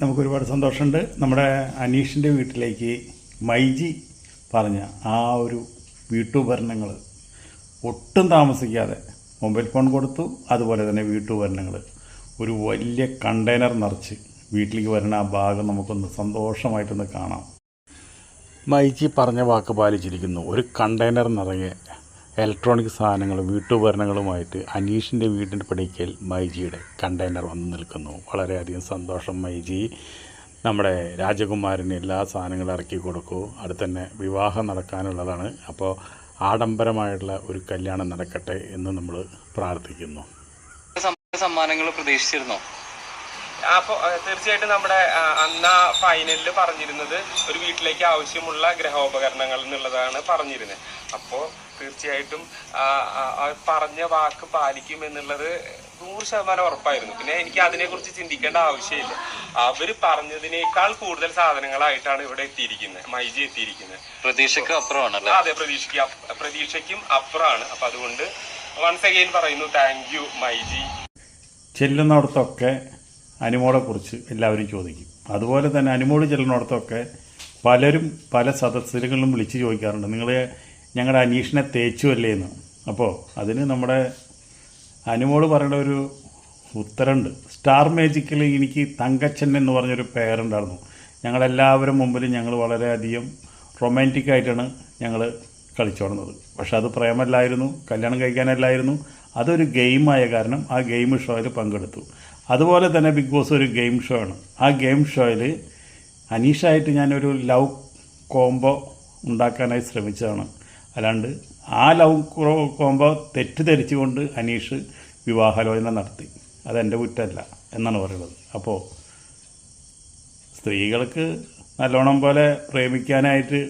നമുക്ക് ഒരുപാട് സന്തോഷമുണ്ട്. നമ്മുടെ അനീഷിന്റെ വീട്ടിലേക്ക് മൈജി പറഞ്ഞ ആ ഒരു വീട്ടുപകരണങ്ങൾ ഒട്ടും താമസിക്കാതെ മൊബൈൽ ഫോൺ കൊടുത്തു. അതുപോലെ തന്നെ വീട്ടുപകരണങ്ങൾ ഒരു വലിയ കണ്ടെയ്നർ നിറച്ച് വീട്ടിലേക്ക് വരുന്ന ആ ഭാഗം നമുക്കൊന്ന് സന്തോഷമായിട്ടൊന്ന് കാണാം. മൈജി പറഞ്ഞ വാക്ക് പാലിച്ചിരിക്കുന്നു. ഒരു കണ്ടെയ്നർ നിറയെ ഇലക്ട്രോണിക് സാധനങ്ങൾ വീട്ടുപകരണങ്ങളുമായിട്ട് അനീഷിന്റെ വീടിന്റെ പടിക്കൽ മൈജിയുടെ കണ്ടെയ്നർ വന്ന് നിൽക്കുന്നു. വളരെയധികം സന്തോഷം മൈജി. നമ്മുടെ രാജകുമാരന് എല്ലാ സാധനങ്ങളും ഇറക്കി കൊടുക്കൂ. അടുത്ത തന്നെ വിവാഹം നടക്കാനുള്ളതാണ്. അപ്പോൾ ആഡംബരമായിട്ടുള്ള ഒരു കല്യാണം നടക്കട്ടെ എന്ന് നമ്മൾ പ്രാർത്ഥിക്കുന്നു. സമ്മാനങ്ങൾ പ്രതീക്ഷിച്ചിരുന്നോ? അപ്പൊ തീർച്ചയായിട്ടും നമ്മുടെ അന്ന് ആ ഫൈനലിൽ പറഞ്ഞിരുന്നത് ഒരു വീട്ടിലേക്ക് ആവശ്യമുള്ള ഗ്രഹോപകരണങ്ങൾ എന്നുള്ളതാണ് പറഞ്ഞിരുന്നത്. അപ്പോ തീർച്ചയായിട്ടും പറഞ്ഞ വാക്ക് പാലിക്കും എന്നുള്ളത് നൂറ് ശതമാനം ഉറപ്പായിരുന്നു. പിന്നെ എനിക്ക് അതിനെക്കുറിച്ച് ചിന്തിക്കേണ്ട ആവശ്യമില്ല. അവർ പറഞ്ഞതിനേക്കാൾ കൂടുതൽ സാധനങ്ങളായിട്ടാണ് ഇവിടെ എത്തിയിരിക്കുന്നത് മൈജി എത്തിയിരിക്കുന്നത്. പ്രതീക്ഷയ്ക്ക് അപ്പുറമാണ് അതെ പ്രതീക്ഷയ്ക്ക് പ്രതീക്ഷയ്ക്കും അപ്പുറമാണ്. അപ്പൊ അതുകൊണ്ട് വൺസ് അഗെയിൻ പറയുന്നു താങ്ക് യു മൈജി. ചെല്ലുന്നിടത്തൊക്കെ അനുമോളെക്കുറിച്ച് എല്ലാവരും ചോദിക്കും. അതുപോലെ തന്നെ അനുമോൾ ചെല്ലുന്നിടത്തൊക്കെ പലരും പല സദസ്സുകളിലും വിളിച്ച് ചോദിക്കാറുണ്ട്. നിങ്ങൾ ഞങ്ങളുടെ അന്വേഷണം തേച്ചു അല്ലേ എന്ന്. അപ്പോൾ അതിന് നമ്മുടെ അനുമോൾ പറയുന്ന ഒരു ഉത്തരമുണ്ട് സ്റ്റാർ മേജിക്കിൽ എനിക്ക് തങ്കച്ചൻ എന്ന് പറഞ്ഞൊരു പേരുണ്ടായിരുന്നു. ഞങ്ങളെല്ലാവരും മുമ്പിൽ ഞങ്ങൾ വളരെയധികം റൊമാന്റിക് ആയിട്ടാണ് ഞങ്ങൾ കളിച്ചോടുന്നത്. പക്ഷെ അത് പ്രേമല്ലായിരുന്നു കല്യാണം കഴിക്കാനല്ലായിരുന്നു. അതൊരു ഗെയിമായ കാരണം ആ ഗെയിം ഷോയിൽ പങ്കെടുത്തു. അതുപോലെ തന്നെ ബിഗ് ബോസ് ഒരു ഗെയിം ഷോ ആണ്. ആ ഗെയിം ഷോയിൽ അനീഷായിട്ട് ഞാനൊരു ലവ് കോംബോ ഉണ്ടാക്കാനായി ശ്രമിച്ചതാണ്. അല്ലാണ്ട് ആ ലവ് കോംബോ തെറ്റിദ്ധരിച്ചുകൊണ്ട് അനീഷ് വിവാഹാലോചന നടത്തി. അതെന്റെ കുറ്റമല്ല എന്നാണ് പറയുന്നത്. അപ്പോൾ സ്ത്രീകൾക്ക് നല്ലോണം പോലെ പ്രേമിക്കാനായിട്ട്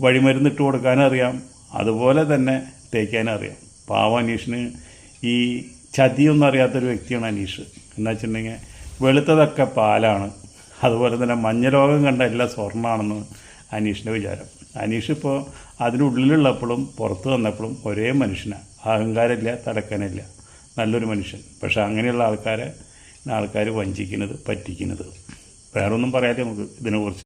വഴിമരുന്നിട്ട് കൊടുക്കാനും അറിയാം. അതുപോലെ തന്നെ തേക്കാനും അറിയാം. പാവം അനീഷിന് ഈ ചതിയൊന്നും അറിയാത്തൊരു വ്യക്തിയാണ് അനീഷ്. എന്ന് വെച്ചിട്ടുണ്ടെങ്കിൽ വെളുത്തതൊക്കെ പാലാണ്. അതുപോലെ തന്നെ മഞ്ഞ മഞ്ഞരോഗം കണ്ട എല്ലാം സ്വർണമാണെന്ന് അനീഷിന്റെ വിചാരം. അനീഷ് ഇപ്പോൾ അതിനുള്ളിലുള്ളപ്പോഴും പുറത്ത് വന്നപ്പോഴും ഒരേ മനുഷ്യനാണ് അഹങ്കാരമില്ല തടക്കനില്ല നല്ലൊരു മനുഷ്യൻ. പക്ഷെ അങ്ങനെയുള്ള ആൾക്കാരെ ആൾക്കാർ വഞ്ചിക്കുന്നത് പറ്റിക്കുന്നത്. വേറൊന്നും പറയാതെ നമുക്ക് ഇതിനെക്കുറിച്ച്